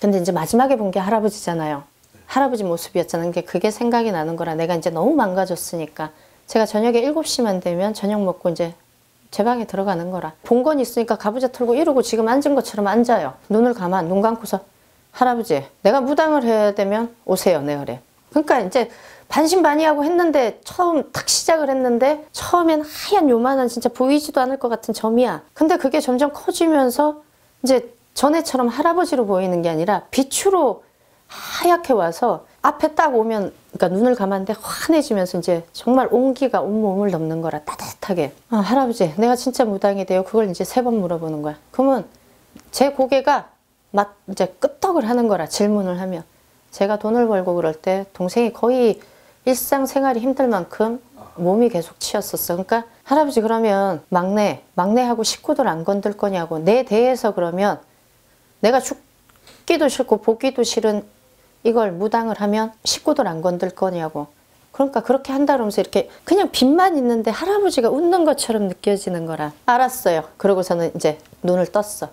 근데 이제 마지막에 본 게 할아버지잖아요. 할아버지 모습이었잖아요. 그게, 그게 생각이 나는 거라 내가 이제 너무 망가졌으니까 제가 저녁에 7시만 되면 저녁 먹고 이제 제 방에 들어가는 거라. 본 건 있으니까 가부좌 털고 이러고 지금 앉은 것처럼 앉아요. 눈을 감아 눈 감고서 할아버지 내가 무당을 해야 되면 오세요 내 그래. 그러니까 이제 반신반의하고 했는데 처음 탁 시작을 했는데 처음엔 하얀 요만한 진짜 보이지도 않을 것 같은 점이야. 근데 그게 점점 커지면서 이제 전에처럼 할아버지로 보이는 게 아니라 빛으로 하얗게 와서 앞에 딱 오면 그러니까 눈을 감았는데 환해지면서 이제 정말 온기가 온몸을 넘는 거라 따뜻하게. 아, 할아버지 내가 진짜 무당이 돼요. 그걸 이제 세 번 물어보는 거야. 그러면 제 고개가 막 이제 끄떡을 하는 거라 질문을 하면 제가 돈을 벌고 그럴 때 동생이 거의 일상생활이 힘들 만큼 몸이 계속 치였었어. 그러니까 할아버지 그러면 막내 막내하고 식구들 안 건들 거냐고 내 대에서 그러면 내가 죽기도 싫고 보기도 싫은 이걸 무당을 하면 식구들 안 건들 거냐고. 그러니까 그렇게 한다 그러면서 이렇게 그냥 빛만 있는데 할아버지가 웃는 것처럼 느껴지는 거라. 알았어요. 그러고서는 이제 눈을 떴어.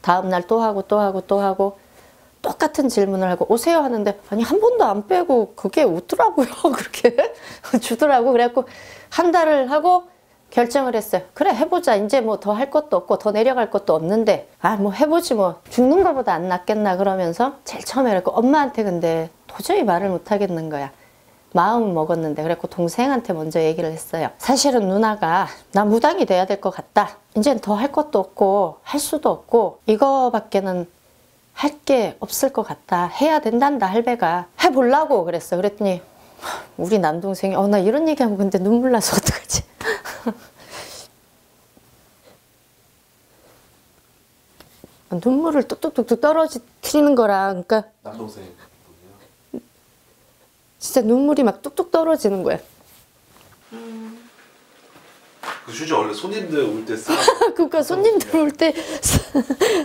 다음날 또 하고 또 하고 또 하고 똑같은 질문을 하고 오세요 하는데 아니 한 번도 안 빼고 그게 웃더라고요. 그렇게 주더라고. 그래갖고 한 달을 하고 결정을 했어요. 그래 해보자. 이제 뭐 더 할 것도 없고 더 내려갈 것도 없는데 아 뭐 해보지 뭐 죽는 것보다 안 낫겠나 그러면서 제일 처음에 그랬고 엄마한테 근데 도저히 말을 못 하겠는 거야. 마음은 먹었는데 그래갖고 동생한테 먼저 얘기를 했어요. 사실은 누나가 나 무당이 돼야 될 것 같다. 이제 더할 것도 없고 할 수도 없고 이거밖에는 할 게 없을 것 같다. 해야 된단다 할배가 해보려고 그랬어. 그랬더니 우리 남동생이 어 나 이런 얘기하면 근데 눈물 나서 어떡하지? 눈물을 뚝뚝뚝뚝 떨어지는 거라 그러니까 남동생 진짜 눈물이 막 뚝뚝 떨어지는 거야. 그 휴지 원래 손님들 올 때 쓰는 그러니까 손님들 올 때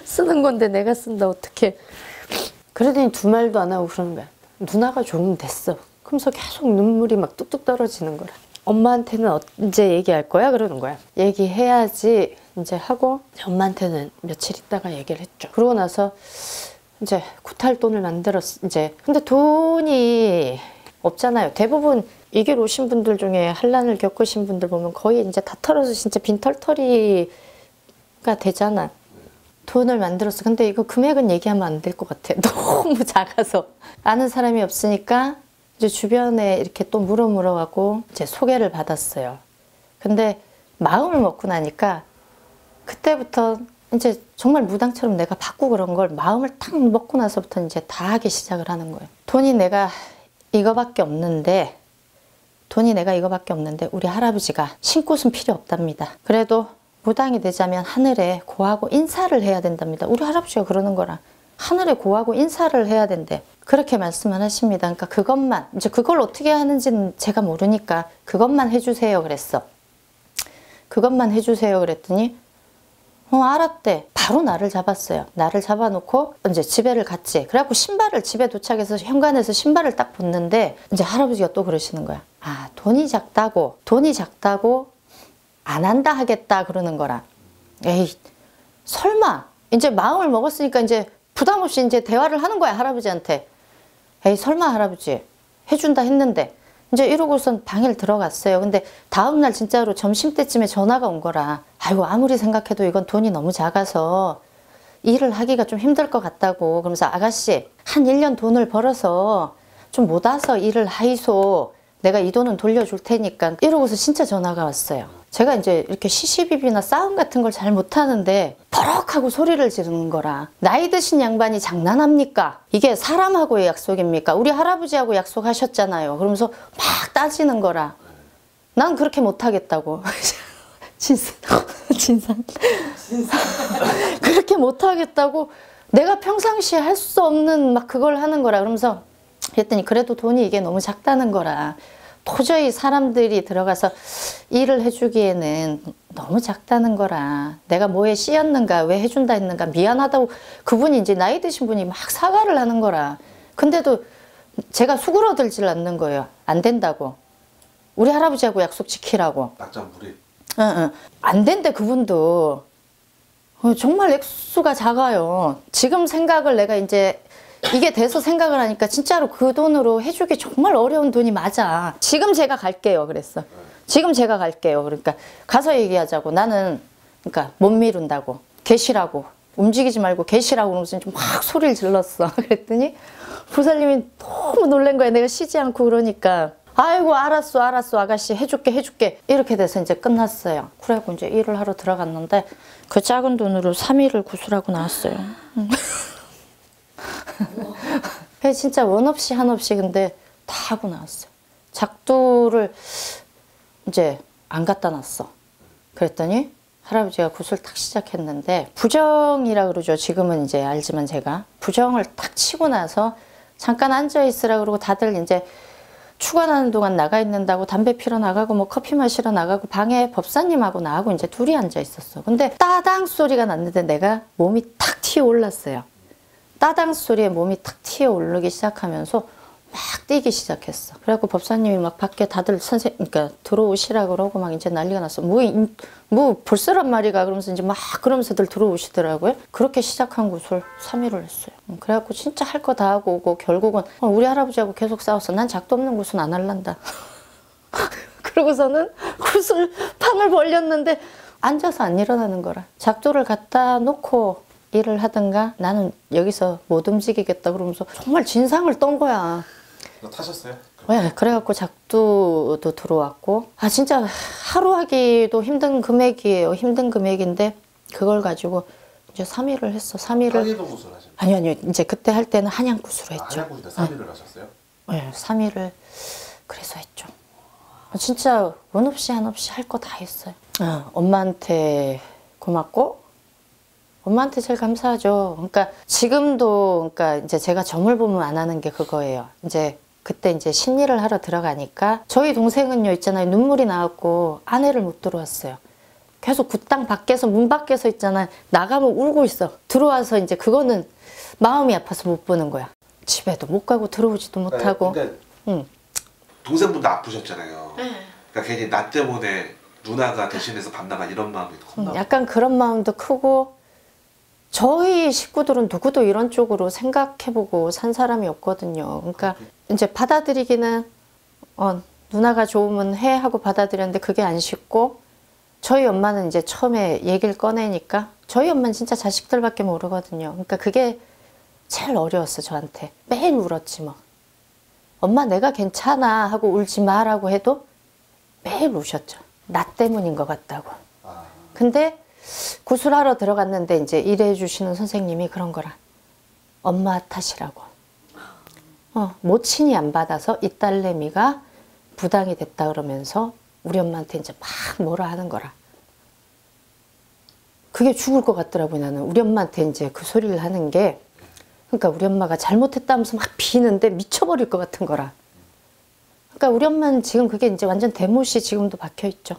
쓰는 건데 내가 쓴다 어떻게? 그러더니 두 말도 안 하고 그러는 거야. 누나가 좀 됐어. 그러면서 계속 눈물이 막 뚝뚝 떨어지는 거라. 엄마한테는 언제 얘기할 거야? 그러는 거야. 얘기해야지 이제 하고 엄마한테는 며칠 있다가 얘기를 했죠. 그러고 나서 이제 구탈 돈을 만들었 이제 근데 돈이 없잖아요. 대부분 이길 오신 분들 중에 한란을 겪으신 분들 보면 거의 이제 다 털어서 진짜 빈털터리가 되잖아. 돈을 만들었어. 근데 이거 금액은 얘기하면 안 될 것 같아. 너무 작아서. 아는 사람이 없으니까 이제 주변에 이렇게 또 물어 물어가고 이제 소개를 받았어요. 근데 마음을 먹고 나니까 그때부터 이제 정말 무당처럼 내가 받고 그런 걸 마음을 탁 먹고 나서부터 이제 다 하기 시작을 하는 거예요. 돈이 내가 이거밖에 없는데 돈이 내가 이거밖에 없는데 우리 할아버지가 신꽃은 필요 없답니다. 그래도 무당이 되자면 하늘에 고하고 인사를 해야 된답니다. 우리 할아버지가 그러는 거라. 하늘에 고하고 인사를 해야 된대. 그렇게 말씀을 하십니다. 그러니까 그것만 이제 그걸 어떻게 하는지는 제가 모르니까 그것만 해주세요 그랬어. 그것만 해주세요 그랬더니 어 알았대. 바로 나를 잡았어요. 나를 잡아놓고 이제 집에를 갔지. 그래갖고 신발을 집에 도착해서 현관에서 신발을 딱 벗는데 이제 할아버지가 또 그러시는 거야. 아 돈이 작다고 돈이 작다고 안 한다 하겠다 그러는 거라. 에이 설마 이제 마음을 먹었으니까 이제 부담 없이 이제 대화를 하는 거야 할아버지한테. 에이 설마 할아버지 해준다 했는데 이제 이러고선 방에 들어갔어요. 근데 다음날 진짜로 점심때쯤에 전화가 온 거라. 아이고 아무리 생각해도 이건 돈이 너무 작아서 일을 하기가 좀 힘들 것 같다고. 그러면서 아가씨 한 1년 돈을 벌어서 좀 못 와서 일을 하이소. 내가 이 돈은 돌려줄 테니까 이러고서 진짜 전화가 왔어요. 제가 이제 이렇게 시시비비나 싸움 같은 걸 잘 못하는데 버럭 하고 소리를 지르는 거라 나이 드신 양반이 장난합니까? 이게 사람하고의 약속입니까? 우리 할아버지하고 약속하셨잖아요. 그러면서 막 따지는 거라 난 그렇게 못하겠다고 진상 진상 그렇게 못하겠다고 내가 평상시에 할 수 없는 막 그걸 하는 거라 그러면서 했더니 그래도 돈이 이게 너무 작다는 거라 도저히 사람들이 들어가서 일을 해주기에는 너무 작다는 거라. 내가 뭐에 씌였는가 왜 해준다 했는가 미안하다고 그분이 이제 나이 드신 분이 막 사과를 하는 거라. 근데도 제가 수그러들질 않는 거예요. 안 된다고. 우리 할아버지하고 약속 지키라고. 낙장 무리 응, 응. 안 된대 그분도. 어, 정말 액수가 작아요. 지금 생각을 내가 이제 이게 돼서 생각을 하니까 진짜로 그 돈으로 해주기 정말 어려운 돈이 맞아. 지금 제가 갈게요. 그랬어. 지금 제가 갈게요. 그러니까 가서 얘기하자고. 나는 그러니까 못 미룬다고. 계시라고. 움직이지 말고 계시라고 그러면서 좀막 소리를 질렀어. 그랬더니 보살님이 너무 놀란 거야. 내가 쉬지 않고 그러니까. 아이고 알았어 알았어 아가씨 해줄게 해줄게 이렇게 돼서 이제 끝났어요 그래고 이제 일을 하러 들어갔는데 그 작은 돈으로 3일을 구슬하고 나왔어요 음. 그게 진짜 원 없이 한 없이 근데 다 하고 나왔어요 작두를 이제 안 갖다 놨어 그랬더니 할아버지가 굿을 딱 시작했는데 부정이라 그러죠 지금은 이제 알지만 제가 부정을 딱 치고 나서 잠깐 앉아 있으라 그러고 다들 이제 추관하는 동안 나가 있는다고 담배 피러 나가고 뭐 커피 마시러 나가고 방에 법사님하고 나하고 이제 둘이 앉아 있었어. 근데 따당 소리가 났는데 내가 몸이 탁 튀어 올랐어요. 따당 소리에 몸이 탁 튀어 오르기 시작하면서 막 뛰기 시작했어. 그래갖고 법사님이 막 밖에 다들 선생, 그러니까 들어오시라 그러고 막 이제 난리가 났어. 뭐, 인- 뭐 볼세란 말이가 그러면서 이제 막 그러면서들 들어오시더라고요. 그렇게 시작한 곳을 3일을 했어요. 음, 그래갖고 진짜 할 거 다 하고 오고 결국은 어, 우리 할아버지하고 계속 싸웠어. 난 작도 없는 곳은 안 할란다. 그러고서는 구슬 판을 벌렸는데 앉아서 안 일어나는 거라. 작도를 갖다 놓고 일을 하든가 나는 여기서 못 움직이겠다 그러면서 정말 진상을 떤 거야. 너 타셨어요? 네, 그래갖고 작두도 들어왔고 아 진짜 하루 하기도 힘든 금액이에요. 힘든 금액인데 그걸 가지고 이제 3일을 했어. 3일을 한일도 구슬 하셨어요? 아니 아니요. 이제 그때 할 때는 한양구슬로 했죠. 한양구슬 3일을 하셨어요? 네, 3일을 그래서 했죠. 진짜 원 없이 한 없이 할 거 다 했어요. 어, 엄마한테 고맙고 엄마한테 제일 감사하죠. 그러니까 지금도 그러니까 이제 제가 점을 보면 안 하는 게 그거예요. 이제 그때 이제 심리를 하러 들어가니까 저희 동생은요 있잖아요 눈물이 나왔고 아내를 못 들어왔어요. 계속 굿당 밖에서 문 밖에서 있잖아요 나가면 울고 있어. 들어와서 이제 그거는 마음이 아파서 못 보는 거야. 집에도 못 가고 들어오지도 못하고. 그러니까 응. 동생분도 아프셨잖아요. 네. 그러니까 괜히 나 때문에 누나가 대신해서 반나가 이런 마음이 컸나 음, 약간 그런 마음도 크고 저희 식구들은 누구도 이런 쪽으로 생각해보고 산 사람이 없거든요. 그러니까 이제 받아들이기는 어, 누나가 좋으면 해 하고 받아들였는데 그게 안 쉽고 저희 엄마는 이제 처음에 얘기를 꺼내니까 저희 엄마는 진짜 자식들밖에 모르거든요. 그러니까 그게 제일 어려웠어 저한테 매일 울었지 뭐. 엄마 내가 괜찮아 하고 울지 마라고 해도 매일 우셨죠. 나 때문인 것 같다고. 아, 근데 구슬하러 들어갔는데 이제 일해 주시는 선생님이 그런 거라. 엄마 탓이라고. 어, 모친이 안 받아서 이 딸내미가 부당이 됐다 그러면서 우리 엄마한테 이제 막 뭐라 하는 거라. 그게 죽을 것 같더라고요, 나는. 우리 엄마한테 이제 그 소리를 하는 게, 그러니까 우리 엄마가 잘못했다면서 막 비는데 미쳐버릴 것 같은 거라. 그러니까 우리 엄마는 지금 그게 이제 완전 대못이 지금도 박혀 있죠.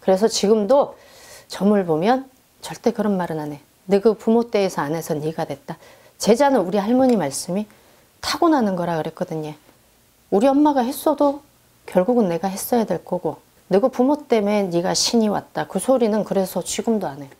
그래서 지금도 점을 보면 절대 그런 말은 안 해. 너그 부모 때에서 안 해서 네가 됐다. 제자는 우리 할머니 말씀이 타고나는 거라 그랬거든요. 우리 엄마가 했어도 결국은 내가 했어야 될 거고 너그 부모 때문에 네가 신이 왔다. 그 소리는 그래서 지금도 안 해.